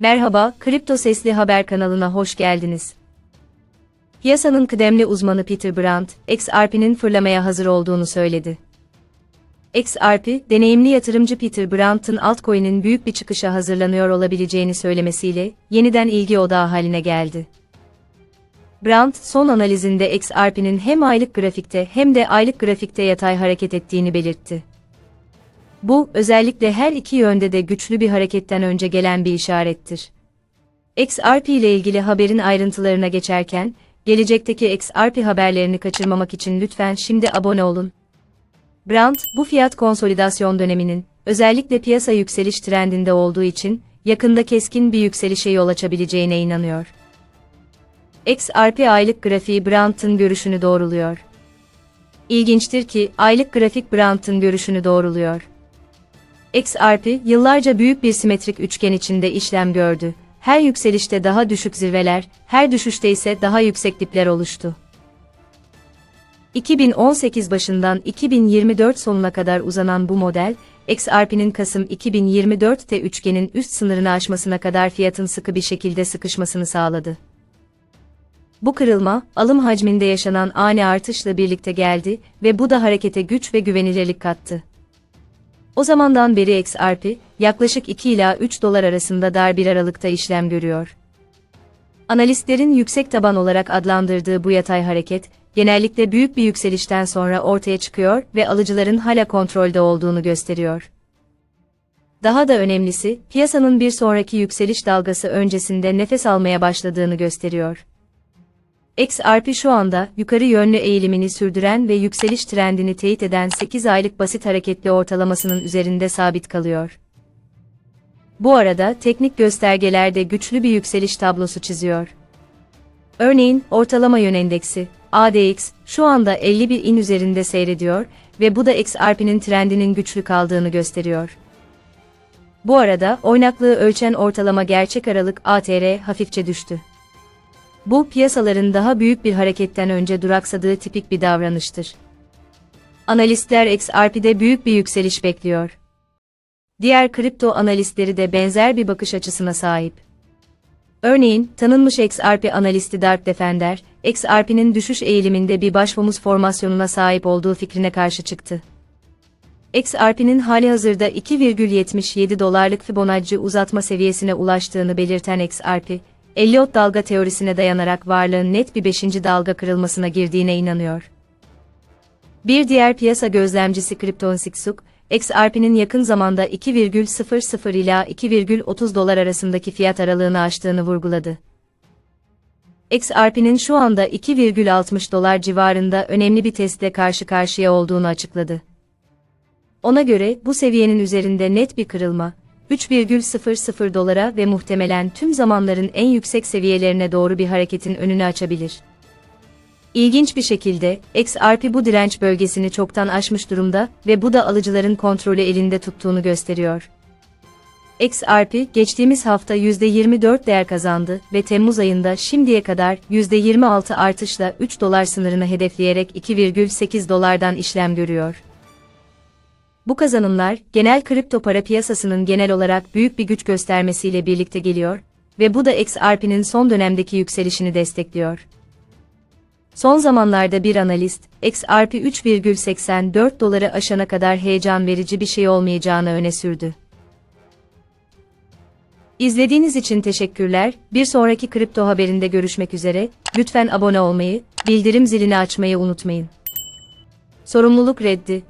Merhaba, Kripto Sesli Haber kanalına hoş geldiniz. Piyasanın kıdemli uzmanı Peter Brandt, XRP'nin fırlamaya hazır olduğunu söyledi. XRP, deneyimli yatırımcı Peter Brandt'ın altcoin'in büyük bir çıkışa hazırlanıyor olabileceğini söylemesiyle, yeniden ilgi odağı haline geldi. Brandt, son analizinde XRP'nin hem aylık grafikte hem de aylık grafikte yatay hareket ettiğini belirtti. Bu, özellikle her iki yönde de güçlü bir hareketten önce gelen bir işarettir. XRP ile ilgili haberin ayrıntılarına geçerken, gelecekteki XRP haberlerini kaçırmamak için lütfen şimdi abone olun. Brandt, bu fiyat konsolidasyon döneminin, özellikle piyasa yükseliş trendinde olduğu için, yakında keskin bir yükselişe yol açabileceğine inanıyor. XRP aylık grafiği Brandt'ın görüşünü doğruluyor. İlginçtir ki, aylık grafik Brandt'ın görüşünü doğruluyor. XRP, yıllarca büyük bir simetrik üçgen içinde işlem gördü. Her yükselişte daha düşük zirveler, her düşüşte ise daha yüksek dipler oluştu. 2018 başından 2024 sonuna kadar uzanan bu model, XRP'nin Kasım 2024'te üçgenin üst sınırını aşmasına kadar fiyatın sıkı bir şekilde sıkışmasını sağladı. Bu kırılma, alım hacminde yaşanan ani artışla birlikte geldi ve bu da harekete güç ve güvenilirlik kattı. O zamandan beri XRP, yaklaşık 2 ila 3 dolar arasında dar bir aralıkta işlem görüyor. Analistlerin yüksek taban olarak adlandırdığı bu yatay hareket, genellikle büyük bir yükselişten sonra ortaya çıkıyor ve alıcıların hala kontrolde olduğunu gösteriyor. Daha da önemlisi, piyasanın bir sonraki yükseliş dalgası öncesinde nefes almaya başladığını gösteriyor. XRP şu anda yukarı yönlü eğilimini sürdüren ve yükseliş trendini teyit eden 8 aylık basit hareketli ortalamasının üzerinde sabit kalıyor. Bu arada teknik göstergelerde güçlü bir yükseliş tablosu çiziyor. Örneğin ortalama yön endeksi ADX şu anda 51 in üzerinde seyrediyor ve bu da XRP'nin trendinin güçlü kaldığını gösteriyor. Bu arada oynaklığı ölçen ortalama gerçek aralık ATR hafifçe düştü. Bu piyasaların daha büyük bir hareketten önce duraksadığı tipik bir davranıştır. Analistler XRP'de büyük bir yükseliş bekliyor. Diğer kripto analistleri de benzer bir bakış açısına sahip. Örneğin, tanınmış XRP analisti Dark Defender, XRP'nin düşüş eğiliminde bir başvomuz formasyonuna sahip olduğu fikrine karşı çıktı. XRP'nin hali hazırda 2,77 dolarlık Fibonacci uzatma seviyesine ulaştığını belirten XRP, Elliot dalga teorisine dayanarak varlığın net bir 5. dalga kırılmasına girdiğine inanıyor. Bir diğer piyasa gözlemcisi Krypton Siksuk, XRP'nin yakın zamanda 2,00 ila 2,30 dolar arasındaki fiyat aralığını aştığını vurguladı. XRP'nin şu anda 2,60 dolar civarında önemli bir testle karşı karşıya olduğunu açıkladı. Ona göre bu seviyenin üzerinde net bir kırılma, 3,00 dolara ve muhtemelen tüm zamanların en yüksek seviyelerine doğru bir hareketin önünü açabilir. İlginç bir şekilde, XRP bu direnç bölgesini çoktan aşmış durumda ve bu da alıcıların kontrolü elinde tuttuğunu gösteriyor. XRP, geçtiğimiz hafta %24 değer kazandı ve Temmuz ayında şimdiye kadar %26 artışla 3 dolar sınırını hedefleyerek 2,8 dolardan işlem görüyor. Bu kazanımlar, genel kripto para piyasasının genel olarak büyük bir güç göstermesiyle birlikte geliyor ve bu da XRP'nin son dönemdeki yükselişini destekliyor. Son zamanlarda bir analist, XRP 3,84 doları aşana kadar heyecan verici bir şey olmayacağını öne sürdü. İzlediğiniz için teşekkürler. Bir sonraki kripto haberinde görüşmek üzere. Lütfen abone olmayı, bildirim zilini açmayı unutmayın. Sorumluluk reddi.